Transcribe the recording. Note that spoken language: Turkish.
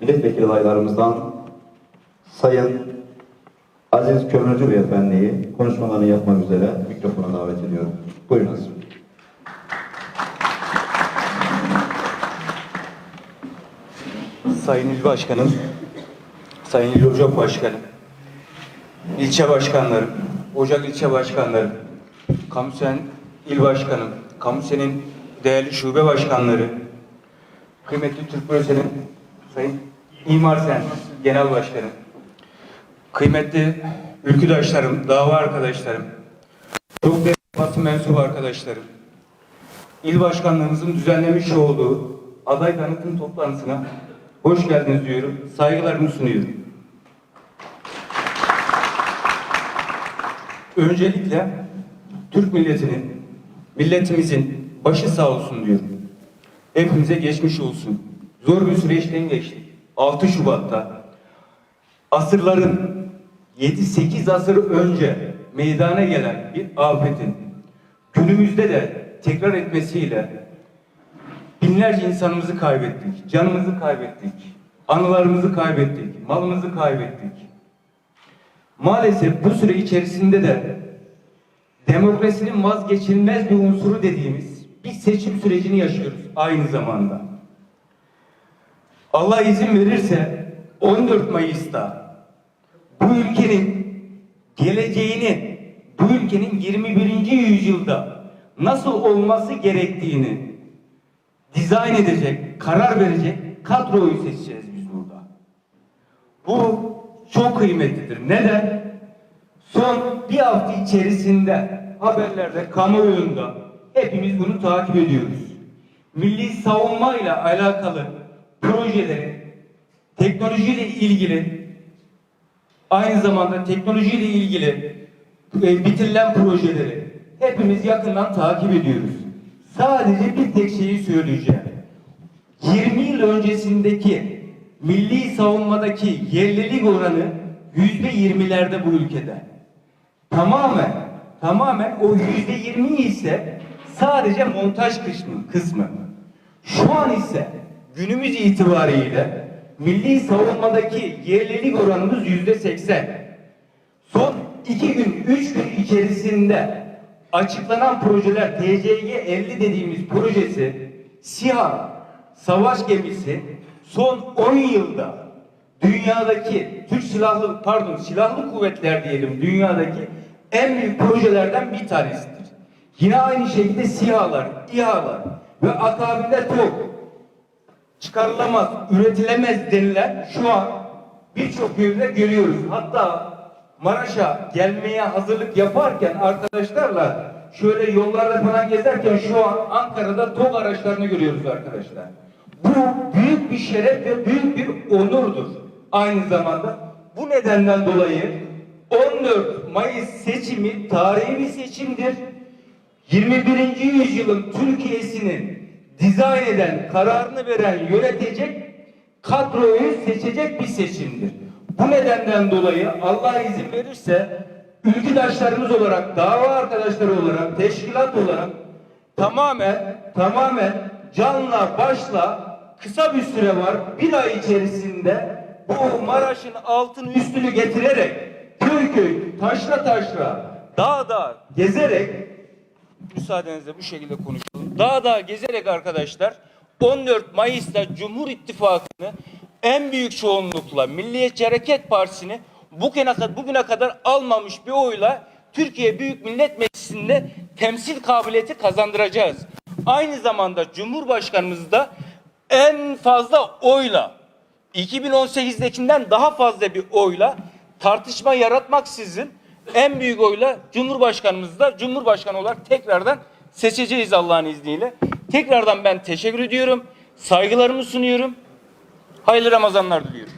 milletvekili adaylarımızdan Sayın Aziz Kömürcü Beyefendi'yi konuşmalarını yapmak üzere mikrofona davet ediyorum. Buyurun. Sayın İl Başkanım, Sayın İl Ocak Başkanım, ilçe başkanlarım, Ocak ilçe başkanlarım, Kamusen İl Başkanım, Kamusen'in değerli şube başkanları, kıymetli Türk Proje'nin Sayın İmar Sen Genel Başkanım, kıymetli ülküdaşlarım, dava arkadaşlarım, çok değerli basın mensubu arkadaşlarım, İl başkanlığımızın düzenlemiş olduğu aday tanıtım toplantısına hoş geldiniz diyorum. Saygılarımı sunuyorum. Öncelikle Türk milletinin, milletimizin başı sağ olsun diyorum. Hepimize geçmiş olsun. Zor bir süreçten geçtik. 6 Şubat'ta asırların 7-8 asır önce meydana gelen bir afetin günümüzde de tekrar etmesiyle binlerce insanımızı kaybettik, canımızı kaybettik, anılarımızı kaybettik, malımızı kaybettik. Maalesef bu süre içerisinde de demokrasinin vazgeçilmez bir unsuru dediğimiz bir seçim sürecini yaşıyoruz aynı zamanda. Allah izin verirse 14 Mayıs'ta bu ülkenin geleceğini, bu ülkenin 21. yüzyılda nasıl olması gerektiğini dizayn edecek, karar verecek kadroyu seçeceğiz biz burada. Bu çok kıymetlidir. Neden? Son bir hafta içerisinde haberlerde, kamuoyunda hepimiz bunu takip ediyoruz. Milli savunma ile alakalı projeleri, teknolojiyle ilgili aynı zamanda teknolojiyle ilgili e, bitirilen projeleri hepimiz yakından takip ediyoruz. Sadece bir tek şeyi söyleyeceğim. 20 yıl öncesindeki milli savunmadaki yerlilik oranı yüzde yirmilerde bu ülkede. Tamamen, tamamen o yüzde yirmi ise sadece montaj kısmı, kısmı. Şu an ise günümüz itibariyle milli savunmadaki yerlilik oranımız yüzde seksen. Son iki gün, üç gün içerisinde açıklanan projeler TCG 50 dediğimiz projesi SİHA savaş gemisi son 10 yılda dünyadaki Türk silahlı pardon silahlı kuvvetler diyelim dünyadaki en büyük projelerden bir tanesidir. Yine aynı şekilde SİHA'lar, İHA'lar ve akabinde TOG çıkarılamaz, üretilemez denilen şu an birçok yerde görüyoruz. Hatta Maraş'a gelmeye hazırlık yaparken arkadaşlarla şöyle yollarda falan gezerken şu an Ankara'da TOG araçlarını görüyoruz arkadaşlar. Bu büyük bir şeref ve büyük bir onurdur aynı zamanda. Bu nedenden dolayı 14 Mayıs seçimi tarihi bir seçimdir. 21. yüzyılın Türkiye'sinin dizayn eden, kararını veren, yönetecek kadroyu seçecek bir seçimdir. Bu nedenden dolayı Allah izin verirse ülküdaşlarımız olarak, dava arkadaşları olarak, teşkilat olarak tamamen tamamen canla başla kısa bir süre var. Bir ay içerisinde bu Maraş'ın altını üstünü getirerek köy köy, taşla taşla, dağ dağ gezerek müsaadenizle bu şekilde konuşalım. Dağ dağ gezerek arkadaşlar 14 Mayıs'ta Cumhur İttifakı'nı en büyük çoğunlukla Milliyetçi Hareket Partisi'ni bugüne kadar, bugüne kadar almamış bir oyla Türkiye Büyük Millet Meclisi'nde temsil kabiliyeti kazandıracağız. Aynı zamanda Cumhurbaşkanımız da en fazla oyla 2018'dekinden daha fazla bir oyla tartışma yaratmaksızın en büyük oyla Cumhurbaşkanımızı da Cumhurbaşkanı olarak tekrardan seçeceğiz Allah'ın izniyle. Tekrardan ben teşekkür ediyorum. Saygılarımı sunuyorum. Hayırlı Ramazanlar diliyorum.